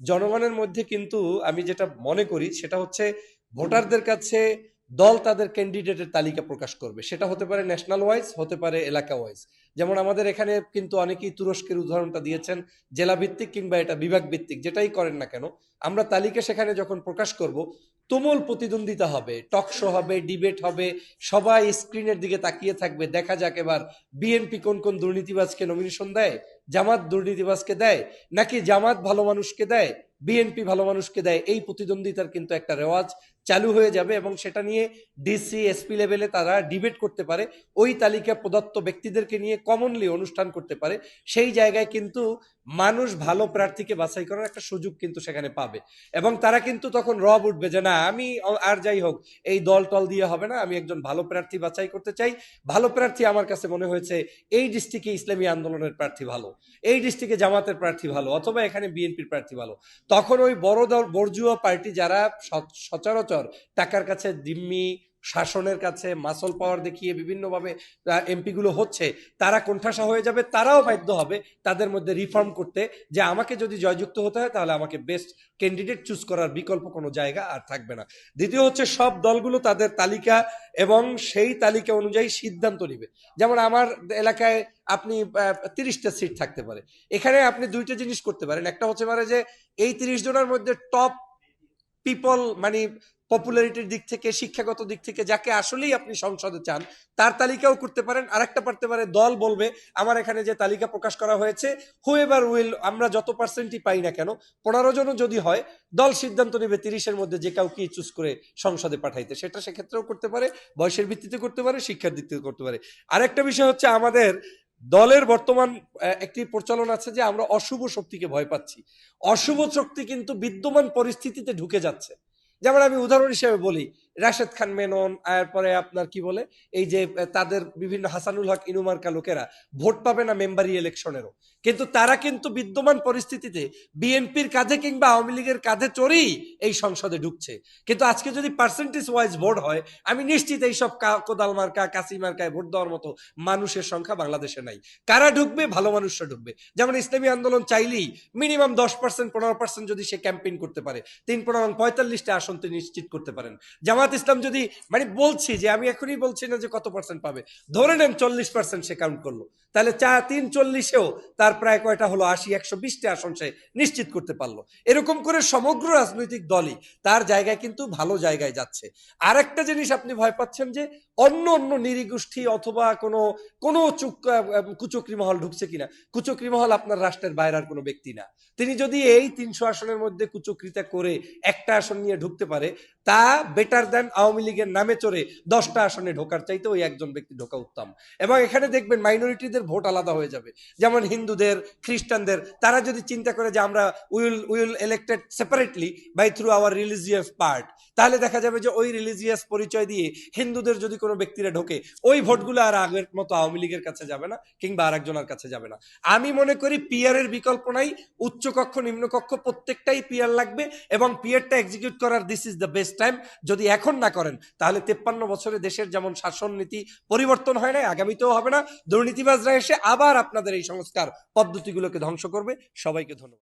জনগণের মধ্যে কিন্তু আমি যেটা মনে করি সেটা হচ্ছে ভোটারদের কাছে দল তাদের ক্যান্ডিডেটের তালিকা প্রকাশ করবে। সেটা হতে পারে ন্যাশনাল ওয়াইজ হতে পারে এলাকা ওয়াইজ যেমন আমাদের এখানে কিন্তু অনেকেই তুরস্কের উদাহরণটা দিয়েছেন জেলা ভিত্তিক কিংবা এটা বিভাগ ভিত্তিক যেটাই করেন না কেন, আমরা তালিকা সেখানে যখন প্রকাশ করব, তুমুল প্রতিদ্বন্দ্বিতা হবে টকশো হবে ডিবেট হবে, সবাই স্ক্রিনের দিকে তাকিয়ে থাকবে, দেখা যাক এবার বিএনপি কোন কোন দুর্নীতিবাজকে নমিনেশন দেয় জামাত দুর্নীতিবাজকে দেয়, নাকি জামাত ভালো মানুষকে দেয় বিএনপি ভালো মানুষকে দেয়, এই প্রতিদ্বন্দ্বিতার কিন্তু একটা রেওয়াজ চালু হয়ে যাবে এবং সেটা নিয়ে ডিসি এসপি লেভেলে তারা ডিবেট করতে পারে। ওই তালিকা প্রদত্ত ব্যক্তিদেরকে নিয়ে কমনলি অনুষ্ঠান করতে পারে। সেই জায়গায় কিন্তু মানুষ ভালো প্রার্থীকে বাছাই করার একটা সুযোগ কিন্তু সেখানে পাবে। এবং তারা কিন্তু তখন রব উঠবে যে, না, আমি আর যাই হোক, এই দল টল দিয়ে হবে না, আমি একজন ভালো প্রার্থী বাছাই করতে চাই। ভালো প্রার্থী আমার কাছে মনে হয়েছে, এই ডিস্ট্রিক্টে ইসলামী আন্দোলনের প্রার্থী ভালো, এই ডিস্ট্রিক্টে জামাতের প্রার্থী ভালো, অথবা এখানে বিএনপির প্রার্থী ভালো। তখন ওই বড় দল, বর্জুয়া পার্টি যারা সচরাচর টাকার কাছে দিম্মি শাসনের কাছে মাসল পাওয়ার দেখিয়ে বিভিন্নভাবে এমপি গুলো হচ্ছে, তারা কোণঠাসা হয়ে যাবে, তারাও বাধ্য হবে তাদের মধ্যে রিফর্ম করতে যে আমাকে যদি জয়যুক্ত হতে হয়, তাহলে আমাকে বেস্ট ক্যান্ডিডেট চুজ করার বিকল্প কোনো জায়গা আর থাকবে না। দ্বিতীয় হচ্ছে সব দলগুলো তাদের তালিকা এবং সেই তালিকা অনুযায়ী সিদ্ধান্ত নিবে। যেমন আমার এলাকায় আপনি তিরিশটা সিট থাকতে পারে। এখানে আপনি দুইটা জিনিস করতে পারেন। একটা হচ্ছে পারে যে, এই তিরিশ জনের মধ্যে টপ পিপল মানে পপুলারিটির দিক থেকে, শিক্ষাগত দিক থেকে, যাকে আসলেই আপনি সংসদে চান, তার তালিকাও করতে পারেন। আরেকটা পারতে পারে, দল বলবে, আমার এখানে যে তালিকা প্রকাশ করা হয়েছে হুয়েভার উইল আমরা যত পার্সেন্টই পাই না কেন, পনেরো জনও যদি হয়, দল সিদ্ধান্ত নেবে তিরিশের মধ্যে যে কাউকে চুজ করে সংসদে পাঠাইতে। সেটা সেক্ষেত্রেও করতে পারে, বয়সের ভিত্তিতে করতে পারে, শিক্ষার দিক থেকে করতে পারে। আরেকটা বিষয় হচ্ছে আমাদের দলের বর্তমান একটি প্রচলন আছে যে আমরা অশুভ শক্তিকে ভয় পাচ্ছি। অশুভ শক্তি কিন্তু বিদ্যমান পরিস্থিতিতে ঢুকে যাচ্ছে। যেমন আমি উদাহরণ হিসেবে বলি রাশেদ খান মেনন, এরপরে আপনার কি বলে, এই যে তাদের বিভিন্ন হাসানুল হক ইনুমার্কা লোকেরা ভোট পাবে না মেম্বারি ইলেকশনেরও। কিন্তু তারা কিন্তু বিদ্যমান পরিস্থিতিতে বিএনপির কাঁধে কিংবা আওয়ামী লীগের কাঁধে চড়েই এই সংসদে ঢুকছে। কিন্তু আজকে যদি পার্সেন্টেজ ওয়াইজ ভোট হয়, আমি নিশ্চিত এইসব কোদাল মার্কা কাসি মার্কায় ভোট দেওয়ার মতো মানুষের সংখ্যা বাংলাদেশে নাই। কারা ঢুকবে? ভালো মানুষরা ঢুকবে। যেমন ইসলামী আন্দোলন চাইলেই মিনিমাম দশ পার্সেন্ট পনেরো পার্সেন্ট যদি সে ক্যাম্পেইন করতে পারে, তিন, পনেরো পঁয়তাল্লিশটা আসন তিনি নিশ্চিত করতে পারেন। জামাত ইসলাম যদি মানে বলছি যে, আমি এখনই বলছি না যে কত পার্সেন্ট পাবে। ধরে নেন চল্লিশ পার্সেন্ট সে কাউন্ট করল। তাহলে চা, তিন চল্লিশেও তার প্রায় কয়টা হলো? আশি একশো বিশটা আসন সে নিশ্চিত করতে পারল। এরকম করে সমগ্র রাজনৈতিক দলই তার জায়গায় কিন্তু ভালো জায়গায় যাচ্ছে। আরেকটা জিনিস আপনি ভয় পাচ্ছেন যে, অন্য অন্য নিরীগোষ্ঠী অথবা কোনো কোনো চুক কুচক্রি মহল ঢুকছে কিনা? কুচক্রি মহল আপনার রাষ্ট্রের বাইরের কোনো ব্যক্তি না। তিনি যদি এই তিনশো আসনের মধ্যে কুচক্রিতা করে একটা আসন নিয়ে ঢুকতে পারে, তা বেটার দেন আওয়ামী লীগের নামে চড়ে দশটা আসনে ঢোকার চাইতে ওই একজন ব্যক্তি ঢোকা উত্তম। এবং এখানে দেখবেন মাইনরিটিদের ভোট আলাদা হয়ে যাবে। যেমন হিন্দুদের, খ্রিস্টানদের, তারা যদি চিন্তা করে যে আমরা will will elected separately by through our religious part তাহলে দেখা যাবে যে ওই রিলিজিয়াস পরিচয় দিয়ে হিন্দুদের যদি কোনো ব্যক্তিরা ঢোকে, ওই ভোটগুলো আর আগের মতো আওয়ামী লীগের কাছে যাবে না কিংবা আরেকজনের কাছে যাবে না। আমি মনে করি পিয়ারের বিকল্প নাই, উচ্চকক্ষ, নিম্নকক্ষ, প্রত্যেকটাই পিয়ার লাগবে এবং পিয়ারটা এক্সিকিউট করার this is the best time যদি এখন না করেন, তাহলে তেপ্পান্ন বছরে দেশের যেমন শাসন নীতি পরিবর্তন হয় না আগামীতেও হবে না। দুর্নীতিবাজরা এসে আবার আপনাদের এই সংস্কার পদ্ধতিগুলোকে ধ্বংস করবে। সবাইকে ধন্যবাদ।